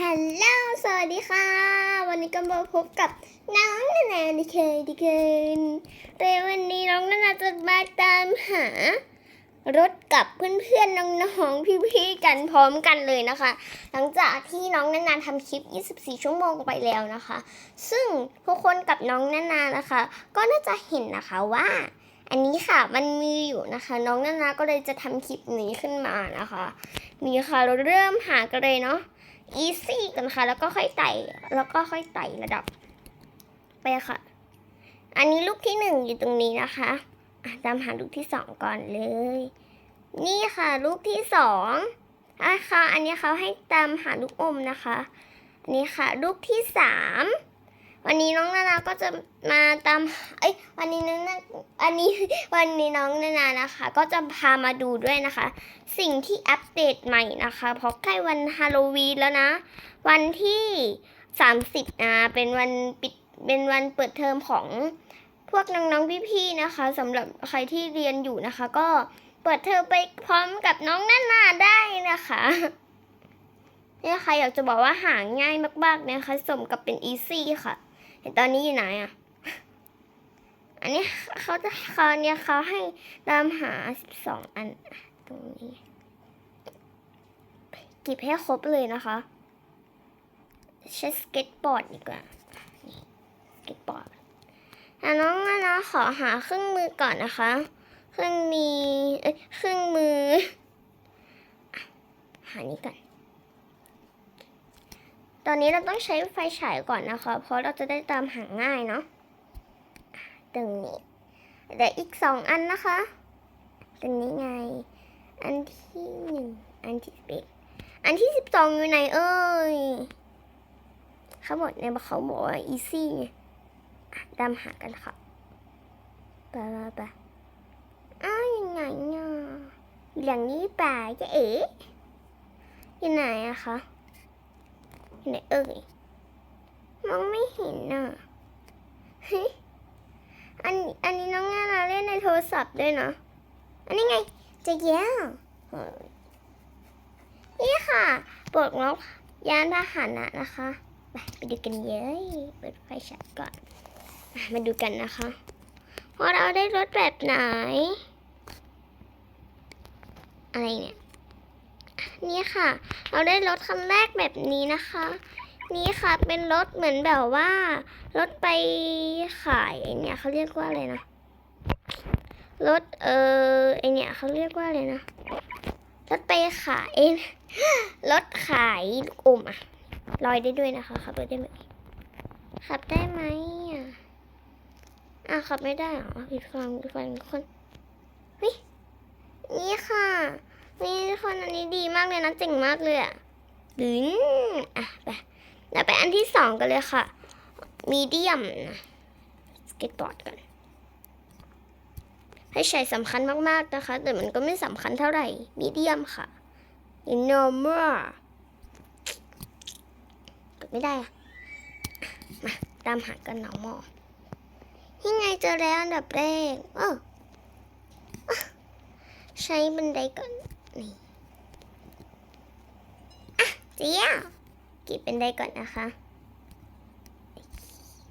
ฮัลโหล สวัสดีค่ะ วันนี้ก็มาพบกับน้องนานาดิเคยดิเคยแต่วันนี้น้องนานาจะมาตามหา รถกับเพื่อนๆน้องๆพี่ๆกันพร้อมกันเลยนะคะ หลังจากที่น้องนานาทำคลิป 24 ชั่วโมงไปแล้วนะคะ ซึ่งทุกคนกับน้องนานานะคะ ก็น่าจะเห็นนะคะว่า อันนี้ค่ะมันมีอยู่นะคะ น้องนานาก็เลยจะทำคลิปนี้ขึ้นมานะคะ นี่ค่ะเราเริ่มหากันเลยเนาะ อีซี่กันค่ะ แล้วก็ค่อยไต่แล้วก็ค่อยไต่ระดับ ไปค่ะ อันนี้ลูกที่หนึ่งอยู่ตรงนี้นะคะตามหาลูกที่สองก่อนเลย นี่ค่ะ ลูกที่สองอะค่ะ อันนี้เขาให้ตามหาลูกอมนะคะน,นี่ค่ะ ลูกที่สาม วันนี้น้องนานาก็จะมาตามเอ้ยวันนี้น้องนอันนี้วันนี้น้องนานานะคะ ก็จะพามาดูด้วยนะคะ สิ่งที่อัปเดตใหม่นะคะเพราะใกล้วันฮาโลวีนแล้วนะ วันที่30นะเป็นวันปิดเป็นวันเปิดเทอมของพวกน้องๆพี่ๆนะคะสำหรับใครที่เรียนอยู่นะคะ ก็เปิดเทอมไปพร้อมกับน้องนานาได้นะคะเนี่ยใครอยากจะบอกว่าหาง่ายมากๆนะคะ สมกับเป็นอีซี่ค่ะ แต่ตอนนี้อยู่ไหนอะ อันนี้เขาจะเขาเนี่ยเขาให้ตามหา12อันตรงนี้เก็บให้ครบเลยนะคะ ใช้สเก็ตบอร์ดดีกว่าสเก็ตบอร์ดอ่น้องนะขอหาเครื่องมือก่อนนะคะเครื่องมีเอ้ยเครื่องมืออะหานี้ก่อน อนนี้เราต้องใช้ไฟฉายก่อนนะคะ เพราะเราจะได้ตามหาง่ายเนาะตรงนี้เดี๋ยวอีกสองอันนะคะตรงนี้ไง อันที่หนึ่งอันที่สิบเอ็ดอันที่สิบสองอยู่ไหนเอ่ยเขาบอกในเขาบอกว่า easy ไงตามหากันค่ะไปไปไปอ้าวยังไงเนี่ยอยู่หลังนี้ป่าจะเอ๋อยู่ไหนอะคะ ไหนเอ่ยมองไม่เห็นน่ะเฮ้ยอันอันนี้น้องงานาเล่นในโทรศัพท์ด้วยเนาะอันนี้ไงจะแย่เออนี่ค่ะปลดล็อกยานพาหนะนะคะไปไปดูกันเย้ยเปิดไฟฉายก่อน มาดูกันนะคะว่าเราได้รถแบบไหน อะไรเนี่ย นี่ค่ะ เราได้รถคันแรกแบบนี้นะคะ นี่ค่ะเป็นรถเหมือนแบบว่ารถไปขายเนี่ยเขาเรียกว่าอะไรนะรถเออไอเนี่ยเขาเรียกว่าอะไรนะรถไปขายรถขายลูกอมอะลอยได้ด้วยนะคะขับได้ไหมขับได้ไหมอะอะขับไม่ได้เหรอผิดฟังผิดฟังคนเฮ้ยนี่ค่ะ นี่ทุกคนอันนี้ดีมากเลยนะเจ๋งมากเลยอะดึงอะไปเดี๋ยวไปอันที่สองกันเลยค่ะ มีเดียมนะสเก็ตบอร์ดกัน ให้ใช้สำคัญมากๆนะคะ แต่มันก็ไม่สำคัญเท่าไหร่ มีเดียมค่ะ normal กดไม่ได้อะมาตามหากันหนาวหมอนี่ไงเจอแล้วอันดับแรกเออใช้บันไดก่อน นี่อะเจียวก็บบันได้ก่อนนะคะ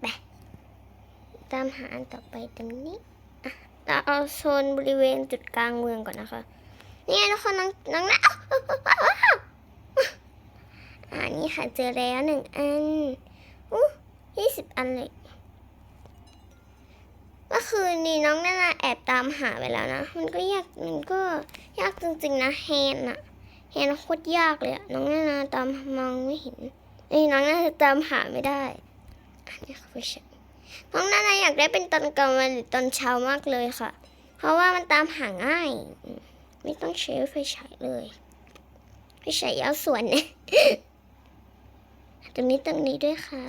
ไปตามหาอันต่อไปตรงนี้อะเราเอาโซนบริเวณจุดกลางเมืองก่อนนะคะนี่ไงทุกคนน้องน้องนะอ้าวอ้าวอ้าวอ้าวอ่านี่ค่ะเจอแล้วหนึ่งอันอู้ยี่สิบอันเลยเมื่อ คืนนี้น้องนานาแอบตามหาไปแล้วนะ มันก็ยาก มันก็ยากจริงๆนะแฮนอะแฮนโคตรยากเลยอะน้องนานาตามมองไม่เห็นไอ้น้องนานาตามหาไม่ได้อันนี้ค่ะผู้ชายน้องนานาอยากได้เป็นตอนกลางวันหรือตอนเช้ามากเลยค่ะ เพราะว่ามันตามหาง่าย ไม่ต้องใช้ไฟฉายเลยไฟฉายยาวส่วนเนี่ยตรงนี้ตรงนี้ด้วยค่ะ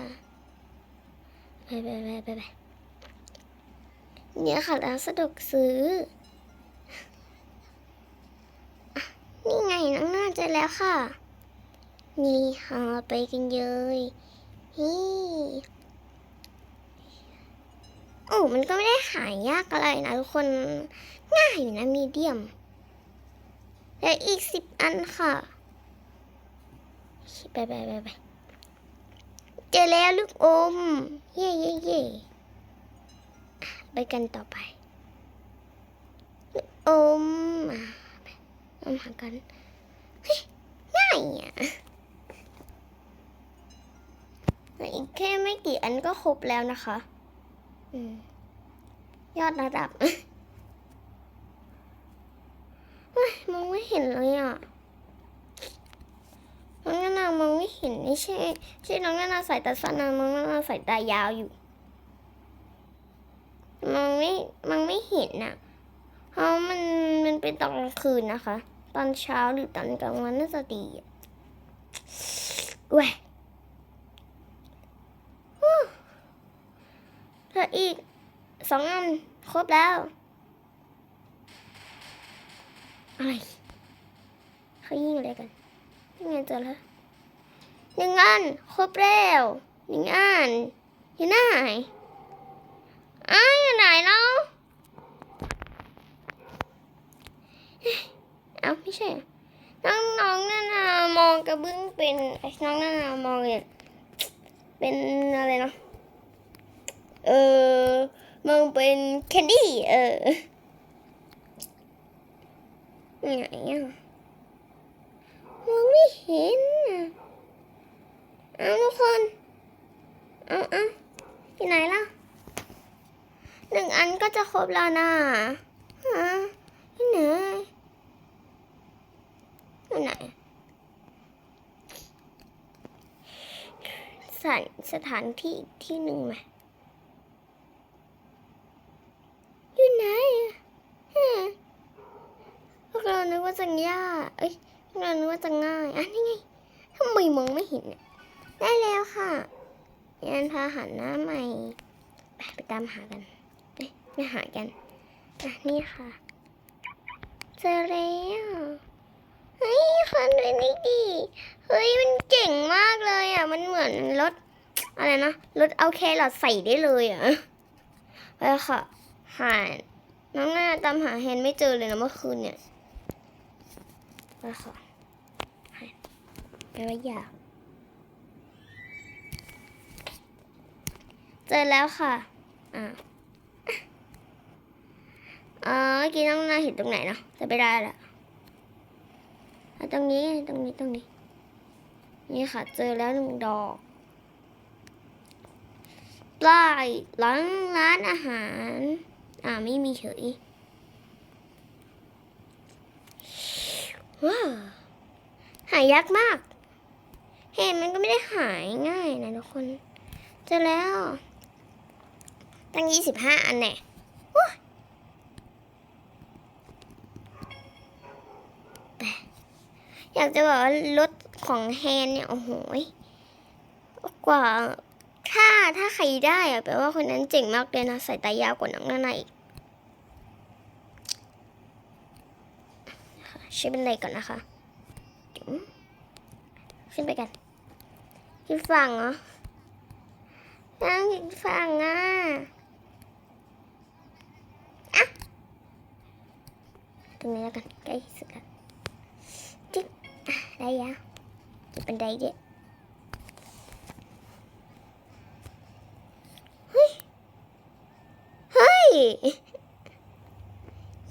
ไปไปไปไป เนี่ยค่ะร้านสะดวกซื้อนี่ไงน้องน่าจอแล้วค่ะ นี่ค่ะไปกันเลยนี่โอ้มันก็ไม่ได้หายยากอะไรนะทุกคนง่ายอยู่นะมีเดียม และอีกสิบอันค่ะไปไปไปไปเจอแล้วลูกอม เย ไปกันต่อไปอมอะไปเอมาหากันเฮ้ยง่ายอะอีกแค่ไม่กี่อันก็ครบแล้วนะคะอยอดระดับเฮ้ยมองไม่เห็นเลยอะน้องนานามองไม่เห็นไม่ใช่ใช่น้องนานาใส่ตาสั้นนะน้องนานาใส่ตายาวอยู่ มองไม่มองไม่เห็นน่ะเพราะมันมันเป็นตอนกลางคืนนะคะ ตอนเช้าหรือตอนกลางวันน่าจะดีเว้ยฮู้เหลืออีกสองอันครบแล้ว อะไรเขายิงอะไรกันยังไงเจอแล้วหนึ่งอันครบแล้วหนึ่งอันอยู่ไหน อ้าวอยู่ไหนเนาะเอ้าไม่ใช่น้องน้องนั่นน่ะมองกระเบื้องเป็นไอ้น้องนั่นน่ะมองเนี่ยเป็นอะไรเนาะเออมองเป็นแคนดี้เออไหนอะมองไม่เห็นน่ะเอาทุกคนเอาเอาที่ไหนล่ะ หนึ่งอันก็จะครบแล้วนะฮะที่ไหนที่ไหนสถานสถานที่อีกที่หนึ่งไหมอยู่ไหนฮะพวกเรานึกว่าจะยากเอ้ยเรานึกว่าจะง่ายอะนี่ไงทำไมมองไม่เห็นเนี่ยได้แล้วค่ะยานพาหันหน้าใหม่ไปไปตามหากัน เอ้ยไปหากัน อะ นี่ค่ะ เจอแล้วเฮ้ยคนดูนี่ดิเฮ้ย มันเก่งมากเลยอะ มันเหมือนรถ อะไรนะ รถเอาแครอทใส่ได้เลยอะไปค่ะ หาน้องหน้าตามหาแฮนไม่เจอเลยนะเมื่อคืนเนี่ยไปค่ะไปไว้อยากเจอแล้วค่ะ อ่า อ๋อเมื่อกี้น้องนาเห็นตรงไหนเนาะจะไปได้ละตรงนี้ตรงนี้ตรงนี้ นี่ค่ะเจอแล้วหนึ่งดอกปลายหลังร้านอาหาร อ่าไม่มีเฉยว้าหายากมาก เห็นมันก็ไม่ได้หายง่ายนะทุกคน เจอแล้ว ตั้งยี่สิบห้าอันแน่ว้าแต่ อยากจะบอกว่ารถของแฮนเนี่ย โอ้โหกว่าถ้าถ้าใครได้อะแปลว่าคนนั้นเจ๋งมากเลยนะสายตายาวกว่าน้องนานาอีกใช้เป็นไรก่อนนะคะขึ้นไปกันขึ้นฝั่งเหรอนั่งขึ้นฝั่งอะอะตรงนี้แล้วกันใกล้สุดแล้วจิ๊กอะ ได้ยะจะเป็นไดเด็ดเฮ้ย เฮ้ย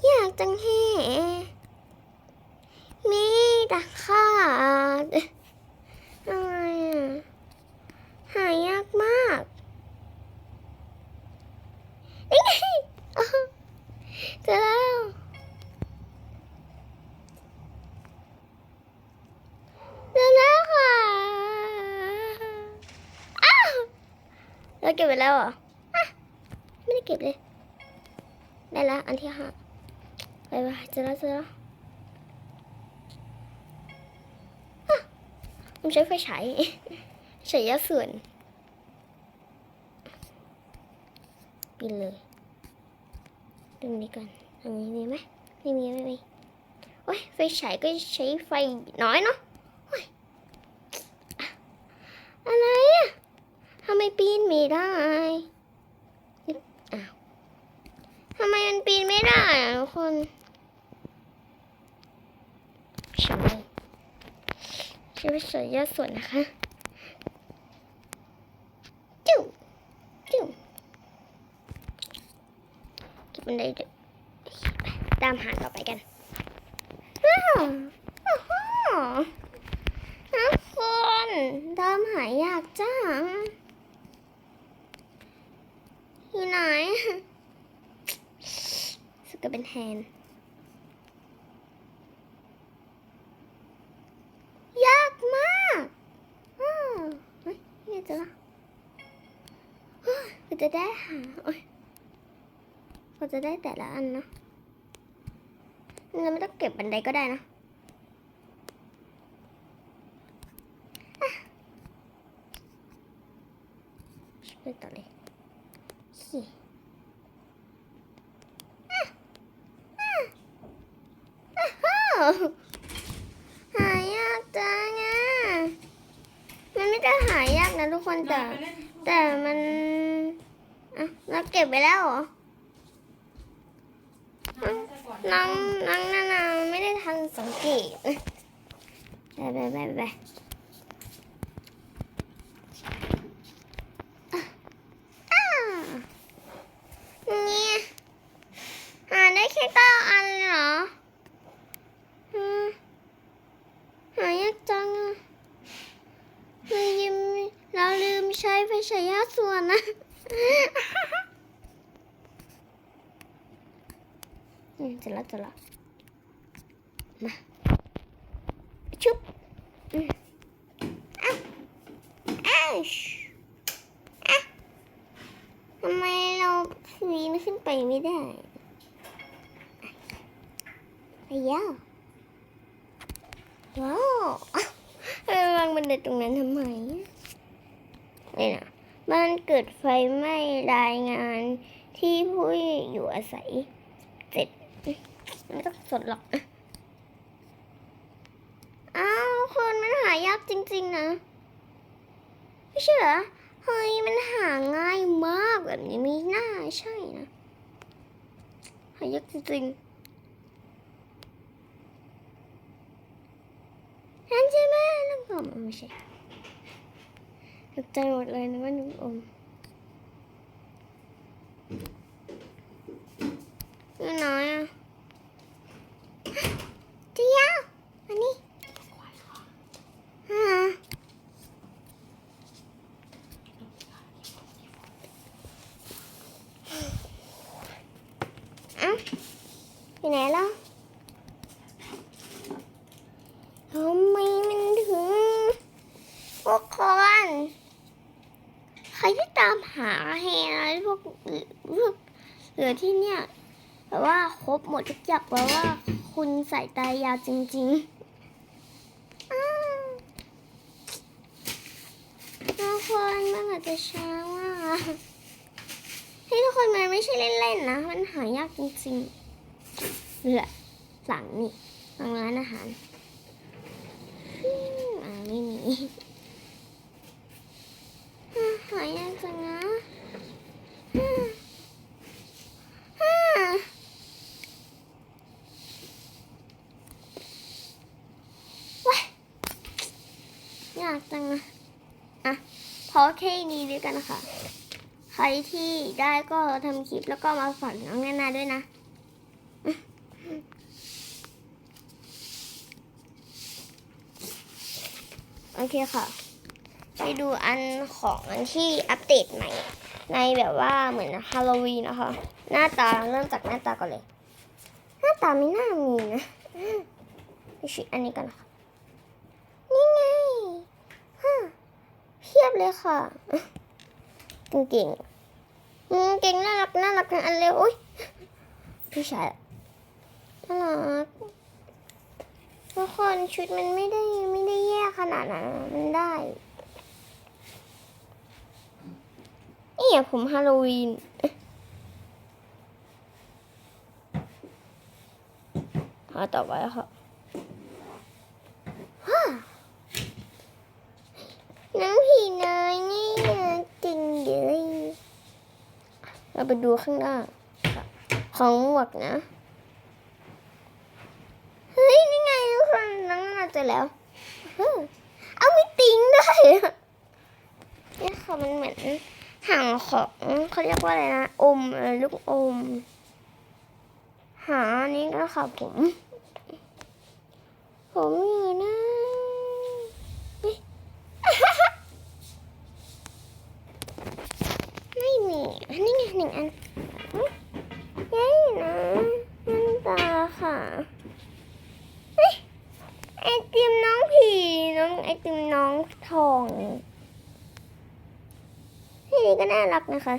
อยากจังแฮ่มีตะขาดอะไรอะ หายากมากนี่ไงอ้าวเจอแล้วเจอแล้วค่ะ อ้าว เก็บไปแล้วเหรออะไม่ได้เก็บเลย ได้แล้วอันที่ห้าไปไปเจอแล้วเจอแล้วผมใช้ไฟฉายฉายยาส่วนปิดเลยตรงนี้ก่อนตรงนี้มีไหมไม่มีไม่มีโอ้ยไฟฉายก็ใช้ไฟน้อยเนาะโอ้ยอะอะไรอะ ทำไมปีนไม่ได้อ้าวทำไมมันปีนไม่ได้อะทุกคนช่างเลยฉันช้ภาษาย่อส่วนนะคะจิ้วจิ้วเก็บมันได้ด้วยไปตามหาต่อไปกันอ้าวอ้าวทุกคนตามหายากจัง อยู่ไหนสก็เป็นแฮนยากมากอ้าวเฮ้ยนี่จะละเฮ้ยก็จะได้หาโอ้ยก็จะได้แต่ละอันนะเราไม่ต้องเก็บบันไดก็ได้นะอะช่วยต่อเลยขี่อะอะอ้าว หายากจังอะมันไม่ได้หายากนะทุกคนแต่ไปเล่นแต่มันอะเราเก็บไปแล้วเหรอน้องน้องนานาไม่ได้ทันสังเกตไปไปไปไปอะอ่าเนี่ยหาได้แค่เก้าอันเลยเหรออืมหายากจังอะเรายืมเราลืมใช้ไฟฉายาส่วนนะ อืมเสร็จแล้วเสร็จแล้วมาชุบอืมอ้าวอ้าวอะทำไมเราปีนขึ้นไปไม่ได้ไปยาวว้าวอ้าวางบันไดตรงนั้นทำไมนี่นะบ้านเกิดไฟไหม้รายงานที่ผู้อยู่อาศัย ไม่ต้องสดหรอกอ้าวคนมันหายากจริง ๆ นะ ไม่ใช่เหรอเฮ้ยมันหาง่ายมากแบบนี้ไม่น่าใช่นะหายากจริงๆนั่นใช่ไหมน้ำหอมไม่ใช่ตกใจหมดเลยนึกว่าน้ำอมอยู่ไหนอะเดียวอันนี้อ่าเอ้าอยู่ไหนแล้วทำไมมันถึงพวกคนใครที่ตามหาแฮนอะไรพวกพวก เหลือที่เนี่ยแบบว่าครบหมดทุกอย่างแปลว่า คุณสายตายาวจริงๆทุกคนมันอาจจะช้ามาให้ทุกคนมันไม่ใช่เล่นๆนะ มันหายากจริงๆเหลือหลังนี่หลังร้านอาหารอืมอ่าไม่มีอ่าหายากจังนะอ่าอ่า ยากจังนะอะ พอ แค่นี้ด้วยกันค่ะ ใครที่ได้ก็ทำคลิปแล้วก็มาฝากน้องแนนาด้วยนะ โอเคค่ะ ไปดูอันของอันที่อัปเดตใหม่ ในแบบว่าเหมือนฮาโลวีนนะคะ หน้าตาเริ่มจากหน้าตาก่อนเลย หน้าตาไม่น่ามีนะไปชิอันนี้กันนะคะ นี่ไงฮะเพียบเลยค่ะเก่งเก่งๆเก่งน่ารักน่ารักอันเลยอุ้ยพี่ชายน่ารักทุกคนชุดมันไม่ได้ไม่ได้แย่ขนาดนั้นมันได้นี่อะผมฮาโลวีนเอาต่อไปค่ะ น้องผีน้อยนี่จริงเลยเราไป ดูข้างหน้าของหมวกนะ เฮ้ย นี่ไงทุกคนน้องน่าจะแล้วเฮ้ยเนี่ค่ะมันเหมือนห่างของเขาเรียกว่าอะไรนะ อมลูกอม หาอันนี้ก็ค่ะผม ผมอยู่นะเฮ้ย ไม่มีอันนี้ไงหนึ่งอันเฮ้ยนะมันตาค่ะเฮ้ยไอติมน้องผีน้องไอติมน้องทองที่ นี่ก็น่ารักนะคะ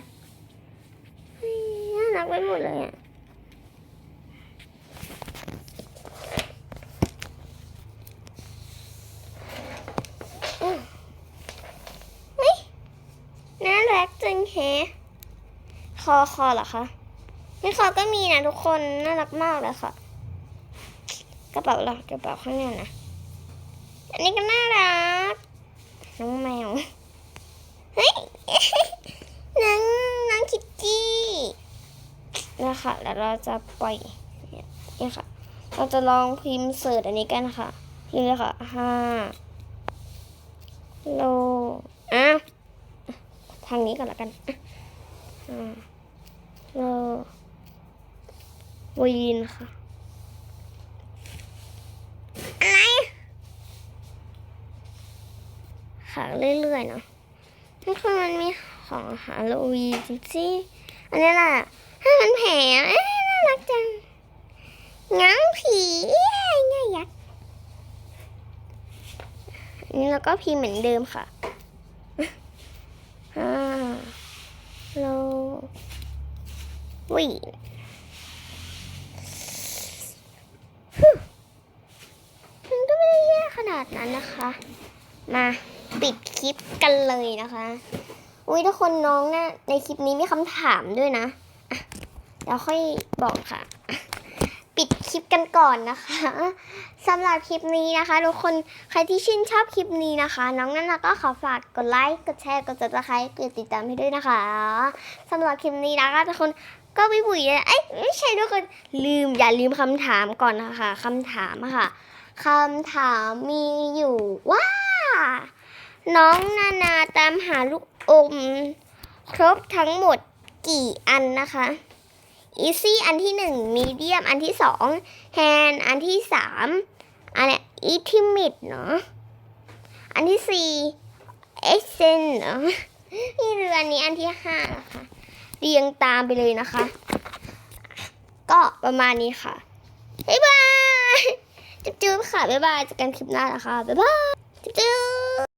น่ารักไปหมดเลยอะเฮ้ยน่ารักจังแฮคอคอเหรอคะนี่คอก็มีนะทุกคนน่ารักมากเลยค่ะ กระเป๋าเหรอกระเป๋าข้างในนะ อันนี้ก็น่ารัก น้องแมว เฮ้ย น้องน้องคิตตี้ นะคะ แล้วเราจะปล่อยเนี่ยค่ะ เราจะลองพิมพ์เสิร์ชอันนี้กันค่ะพิมพ์เลยค่ะห้าโลอ้าวทางนี้ก่อนละกันอะโลวีนค่ะอะไรค่ะเรื่อยๆเนาะนี่คือมันมีของฮาโลวีนจริงๆอันนี้แหละ มันแผลน่ารักจังง้างผีเอ้ยง่ายยักษ์อันนี้เราก็พิมพ์เหมือนเดิมค่ะห้าโลวีมันก็ไม่ได้แย่ขนาดนั้นนะคะ มาปิดคลิปกันเลยนะคะ อุ้ยทุกคนน้องนะ่ะในคลิปนี้มีคำถามด้วยนะ อะเดี๋ยวค่อยบอกค่ะ ปิดคลิปกันก่อนนะคะสำหรับคลิปนี้นะคะทุกคนใครที่ชื่นชอบคลิปนี้นะคะ น้องนันนาก็ขอฝากกดไลค์กดแชร์กดติดตามกดติดตามให้ด้วยนะคะสำหรับคลิปนี้นะคะทุกคนก็วิบุยเลยเอ้ยไม่ใช่ทุกคนลืมอย่าลืมคำถามก่อนนะคะคำถามค่ะคำถามมีอยู่ว่า น้องนานาตามหาลูกอม ครบทั้งหมดกี่อันนะคะ อีซี่อันที่หนึ่งมีเดียมอันที่สองแฮนอันที่สามอันเนี้ยอีทิมิดเนาะอันที่สี่เอ็กเซนเนาะนี่เรืออันนี้อันที่ห้านะคะเรียงตามไปเลยนะคะ ก็ประมาณนี้ค่ะบ๊ายบายจุ๊บๆค่ะบ๊ายบายเจอกันคลิปหน้านะคะบ๊ายบายจุ๊บๆ